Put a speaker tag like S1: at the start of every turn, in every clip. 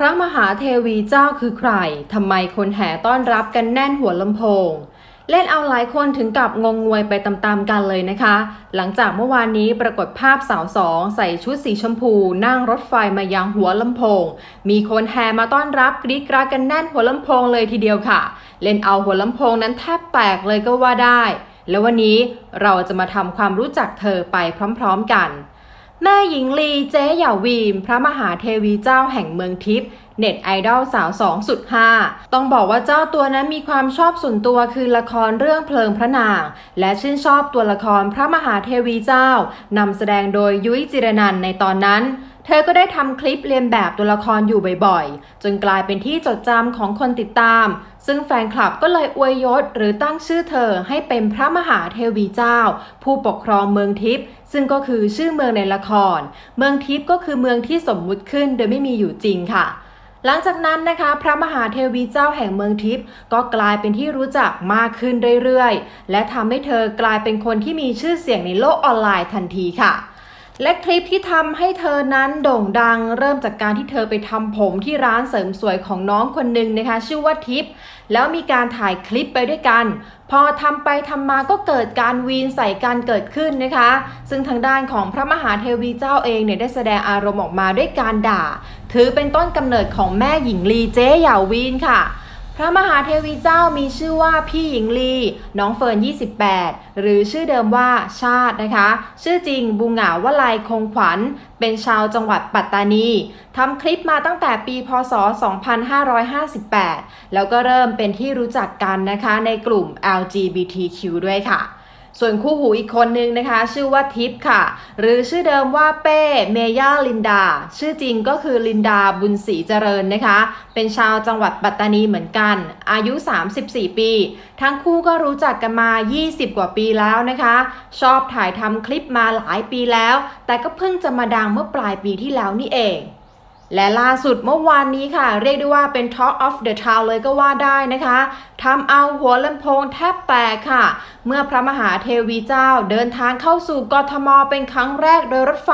S1: พระมหาเทวีเจ้าคือใคร ทำไมคนแห่ต้อนรับกันแน่นหัวลำโพง เล่นเอาหลายคนถึงกับงงงวยไปตามๆกันเลยนะคะ หลังจากเมื่อวานนี้ปรากฏภาพสาวสองใส่ชุดสีชมพู นั่งรถไฟมายังหัวลำโพง มีคนแห่มาต้อนรับกรีดกราดกันแน่นหัวลำโพงเลยทีเดียวค่ะ เล่นเอาหัวลำโพงนั้นแทบแตกเลยก็ว่าได้ แล้ววันนี้เราจะมาทำความรู้จักเธอไปพร้อม ๆกัน แม่หญิงลีเจ๊หย่าวีม พระมหาเทวีเจ้าแห่งเมืองทิพย์ เน็ตไอดอลสาวสองสุดห้าต้องบอกว่าเจ้าตัวนั้นมีความชอบส่วนตัวคือละครเรื่องเพลิงพระนาง และชื่นชอบตัวละครพระมหาเทวีเจ้านำแสดงโดยยุ้ยจิรนันในตอนนั้นเธอก็ได้ทำคลิปเรียนแบบตัวละครอยู่บ่อยๆ จนกลายเป็นที่จดจำของคนติดตาม ซึ่งแฟนคลับก็เลยอวยยศหรือตั้งชื่อเธอให้เป็นพระมหาเทวีเจ้า ผู้ปกครองเมืองทิพย์ซึ่งก็คือชื่อเมืองในละคร เมืองทิพย์ก็คือเมืองที่สมมุติขึ้นโดยไม่มีอยู่จริงค่ะ หลังจากนั้นนะคะพระมหาเทวีเจ้าแห่งเมืองทิพย์ก็กลายเป็นที่รู้จักมากขึ้นเรื่อยๆ และทำให้เธอกลายเป็นคนที่มีชื่อเสียงในโลกออนไลน์ทันทีค่ะ และคลิปที่ทำให้เธอนั้นโด่งดัง เริ่มจากการที่เธอไปทำผมที่ร้านเสริมสวยของน้องคนหนึ่งนะคะ ชื่อว่าทิพย์แล้วมีการถ่ายคลิปไปด้วยกัน พอทำไปทำมาก็เกิดการวีนใส่กันเกิดขึ้นนะคะ ซึ่งทางด้านของพระมหาเทวีเจ้าเองเนี่ยได้แสดงอารมณ์ออกมาด้วยการด่า ถือเป็นต้นกำเนิดของแม่หญิงลีเจ๊หยาวีนค่ะ พระมหาเทวีเจ้ามีชื่อว่าพี่หญิงลีน้องเฟิร์น 28 หรือชื่อเดิมว่าชาตินะคะ ชื่อจริงบุงหงาวลัยคงขวัญ เป็นชาวจังหวัดปัตตานีทำคลิปมาตั้งแต่ปีพศ 2558 แล้วก็เริ่มเป็นที่รู้จักกันนะคะในกลุ่ม LGBTQ ด้วยค่ะ ส่วนคู่หูอีกคนนึงนะคะ ชื่อว่าทิพย์ค่ะ หรือชื่อเดิมว่าเป้เมย่าลินดา ชื่อจริงก็คือลินดาบุญศรีเจริญนะคะ เป็นชาวจังหวัดปัตตานีเหมือนกัน อายุ 34 ปี ทั้งคู่ก็รู้จักกันมา 20 กว่าปีแล้วนะคะ ชอบถ่ายทำคลิปมาหลายปีแล้ว แต่ก็เพิ่งจะมาดังเมื่อปลายปีที่แล้วนี่เอง และล่าสุดเมื่อวานนี้ค่ะ เรียกได้ว่าเป็น Talk of the Town เลยก็ว่าได้นะคะทำเอาหัวลำโพงแทบแตกค่ะ เมื่อพระมหาเทวีเจ้าเดินทางเข้าสู่กทมเป็นครั้งแรกโดยรถไฟ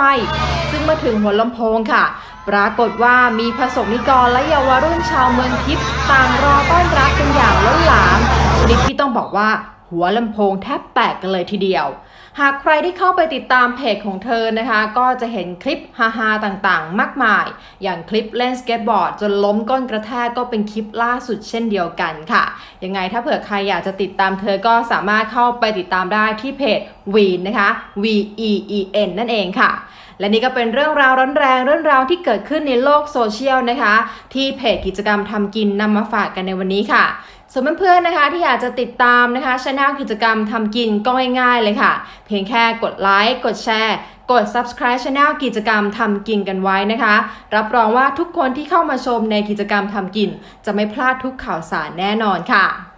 S1: ซึ่งมาถึงหัวลำโพงค่ะ ปรากฏว่ามีประสบนิกรและเยาวรุ่นชาวเมืองทิพย์ต่างรอต้อนรับกันอย่างล้นหลามชนิดที่ต้องบอกว่า หัวลำโพงแทบแตกกันเลยทีเดียว หากใครที่เข้าไปติดตามเพจของเธอนะคะ ก็จะเห็นคลิปฮาๆต่างๆ มากมาย อย่างคลิปเล่นสเก็ตบอร์ดจนล้มก้นกระแทกก็เป็นคลิปล่าสุดเช่นเดียวกันค่ะ ยังไงถ้าเผื่อใครอยากจะติดตามเธอก็สามารถเข้าไปติดตามได้ที่เพจ วีนนะคะ V E E N นั่นเองค่ะ และนี่ก็เป็นเรื่องราวร้อนแรงเรื่องราวที่เกิดขึ้นในโลกโซเชียลนะคะ ที่เพจกิจกรรมทำกินนำมาฝากกันในวันนี้ค่ะส่วนเพื่อนๆนะคะที่อยากจะติดตามนะคะช anel กิจกรรมทำกินก็ง่ายๆเลยค่ะ เพียงแค่กดไลค์กดแชร์ กด subscribe channel กิจกรรมทำกินกันไว้นะคะ รับรองว่าทุกคนที่เข้ามาชมในกิจกรรมทำกิน จะไม่พลาดทุกข่าวสารแน่นอนค่ะ